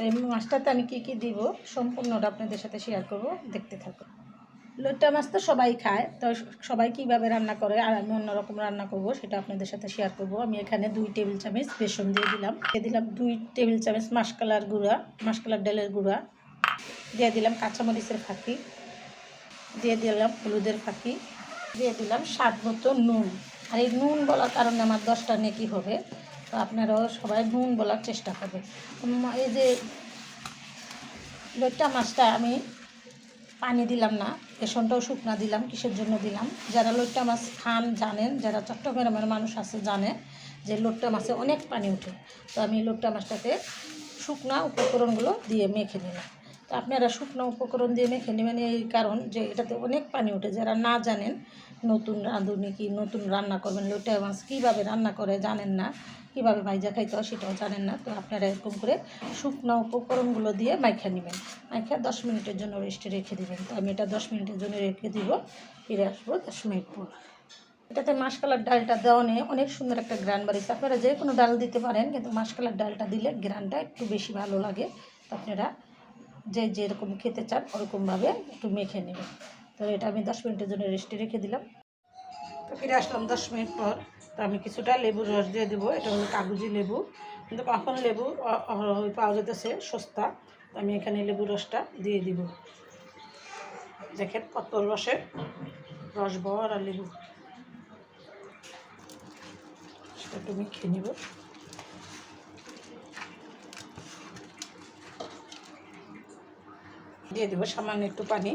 এই মাছটাতে আমি কি কি দিব সম্পূর্ণটা আপনাদের সাথে শেয়ার করব, দেখতে থাকুন। লইট্টা মাছ তো সবাই খায়, তো সবাই কীভাবে রান্না করে আর আমি অন্যরকম রান্না করব সেটা আপনাদের সাথে শেয়ার করব। আমি এখানে দুই টেবিল চামচ বেসন দিয়ে দিলাম দিয়ে দিলাম দুই টেবিল চামচ মাসকালার গুঁড়া মাসকালার ডালের গুঁড়া, দিয়ে দিলাম কাঁচামরিচের ফাঁকি, দিয়ে দিলাম হলুদের ফাঁকি, দিয়ে দিলাম স্বাদ মতো নুন। আর এই নুন বলার কারণে আমার দশটা নেকি হবে। তো আপনারাও সবাই নুন বলার চেষ্টা করবেন এই যে লইট্টা মাছটা আমি পানি দিলাম না, বেসনটাও শুকনা দিলাম, কিসের জন্য দিলাম? যারা লইট্টা মাছ খান জানেন, যারা চট্টগ্রামের মানুষ আছে জানে যে লোট্টা মাছে অনেক পানি ওঠে। তো আমি লোট্টা মাছটাতে শুকনা উপকরণগুলো দিয়ে মেখে নিলাম। তো আপনারা শুকনো উপকরণ দিয়ে মেখে নেবেন এই কারণ যে এটাতে অনেক পানি ওঠে। যারা না জানেন নতুন রাঁধুনি কি নতুন রান্না করবেন? লোটা মাছ কীভাবে রান্না করে জানেন না। কীভাবে ভাইজা খাইতে হয় সেটাও জানেন না। তো আপনারা এরকম করে শুকনো উপকরণগুলো দিয়ে মাইখা নেবেন। মাইখা দশ মিনিটের জন্য রেস্টে রেখে দেবেন। তো আমি এটা দশ মিনিটের জন্য রেখে দিব। ফিরে আসব দশ মিনিট পর। এটাতে মাসকালার ডালটা দেওয়া নিয়ে অনেক সুন্দর একটা গ্রান বাড়িছে আপনারা যে কোনো ডাল দিতে পারেন, কিন্তু মাসকালার ডালটা দিলে গ্রানটা একটু বেশি ভালো লাগে। আপনারা যে যেরকম খেতে চান, ওরকমভাবে একটু মেখে নেবেন। তো এটা আমি দশ মিনিটের জন্য রেস্টে রেখে দিলাম। তো ফিরে আসলাম দশ মিনিট পর। তো আমি কিছুটা লেবুর রস দিয়ে দেবো। এটা হলো কাগজি লেবু। কিন্তু এখন লেবু পাওয়া যেতেছে সস্তা। তো আমি এখানে লেবুর রসটা দিয়ে দিব। দেখেন কত রসের রস ভরা লেবু। সেটা একটু মেখে নিব। দিয়ে দেবো সামান্য একটু পানি।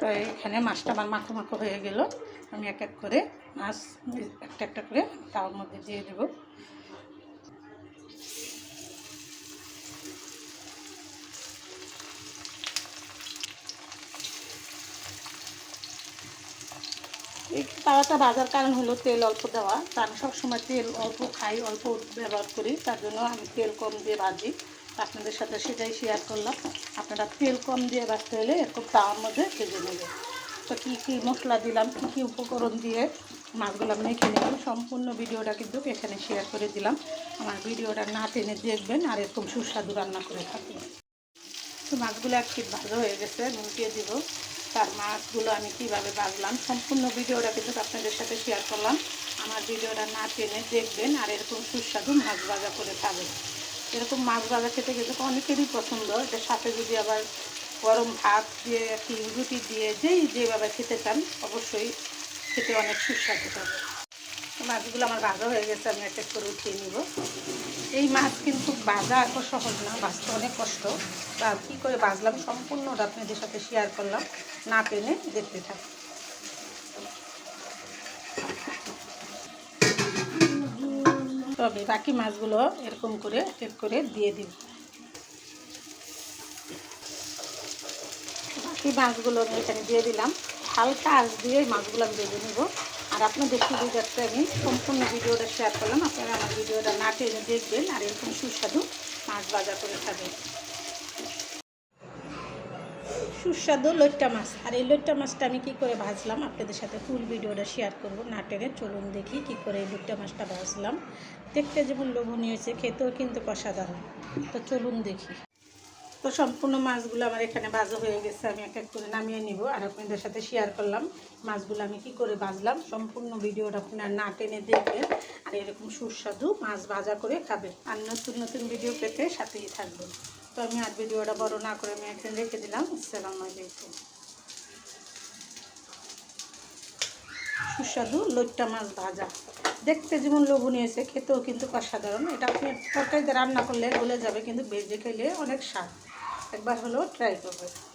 তো এখানে মাছটা আমার মাখো মাখো হয়ে গেল। আমি এক এক করে মাছ, একটা একটা করে তার মধ্যে দিয়ে দেবো। এই তাওয়াটা বাজার কারণ হলো তেল অল্প দেওয়া। তা আমি সবসময় তেল অল্প খাই, অল্প ব্যবহার করি। তার জন্য আমি তেল কম দিয়ে ভাজি। আপনাদের সাথে সেটাই শেয়ার করলাম। আপনারা তেল কম দিয়ে ভাজতে হলে এরকম তাওয়ার মধ্যে ভেজে নেবেন। তো কী কী মশলা দিলাম, কী কী উপকরণ দিয়ে মাছগুলো মেখে নিলাম সম্পূর্ণ ভিডিওটা কিন্তু এখানে শেয়ার করে দিলাম। আমার ভিডিওটা না টেনে দেখবেন আর এরকম সুস্বাদু রান্না করে থাকবেন তো মাছগুলো এক ভাজা হয়ে গেছে উঠিয়ে দিব। তার মাছগুলো আমি কীভাবে বাজলাম সম্পূর্ণ ভিডিওটা কিন্তু আপনাদের সাথে শেয়ার করলাম। আমার ভিডিওটা না টেনে দেখবেন আর এরকম সুস্বাদু মাছ ভাজা করে খাবেন। এরকম মাছ ভাজা খেতে কিন্তু অনেকেরই পছন্দ। এটার সাথে যদি আবার গরম ভাত দিয়ে কি রুটি দিয়ে, যেই যেভাবে খেতে চান, অবশ্যই খেতে অনেক সুস্বাদু হবে। মাছগুলো আমার ভাজা হয়ে গেছে, আমি এক এক করে উঠিয়ে নিব। এই মাছ কিন্তু ভাজা এত সহজ না, ভাজতে অনেক কষ্ট। তা কী করে ভাজলাম? সম্পূর্ণটা আপনাদের সাথে শেয়ার করলাম। না টেনে দেখতে থাক তবে বাকি মাছগুলো এরকম করে এক করে দিয়ে দিব বাকি মাছগুলো আমি এখানে দিয়ে দিলাম। হালকা আঁচ দিয়ে মাছগুলো আমি ভেজে নেব। আর আপনাদের সুবিধার্থে আমি সম্পূর্ণ ভিডিওটা শেয়ার করলাম। আপনারা আমার ভিডিওটা না টেনে দেখবেন আর এরকম সুস্বাদু মাছ ভাজা করে খাবেন। সুস্বাদু লইট্টা মাছ। আর এই লইট্টা মাছটা আমি কি করে ভাজলাম? আপনাদের সাথে ফুল ভিডিওটা শেয়ার করব। না টেনে চলুন দেখি কি করে এই লইট্টা মাছটা ভাজলাম। দেখতে যেমন লোভনীয় হয়েছে, খেতেও কিন্তু অসাধারণ। তো চলুন দেখি। তো সম্পূর্ণ মাছগুলো আমার এখানে ভাজা হয়ে গেছে, আমি এক এক করে নামিয়ে নিব। আর আপনাদের সাথে শেয়ার করলাম মাছগুলো আমি কি করে ভাজলাম। সম্পূর্ণ ভিডিওটা আপনারা না টেনে দেখবেন। আর এরকম সুস্বাদু মাছ ভাজা করে খাবে আর নতুন নতুন ভিডিও পেতে সাথেই থাকবেন। তো আমি আর ভিডিওটা বড় না করে আমি এখানে রেখে দিলাম। আসসালামু আলাইকুম। সুস্বাদু লইট্টা মাছ ভাজা। দেখতে যেমন লোভনীয় হয়েছে, খেতেও কিন্তু অসাধারণ। এটা আপনি তরকারিতে রান্না করলে গলে যাবে, কিন্তু ভেজে খেলে অনেক স্বাদ। একবার হলেও ট্রাই করবেন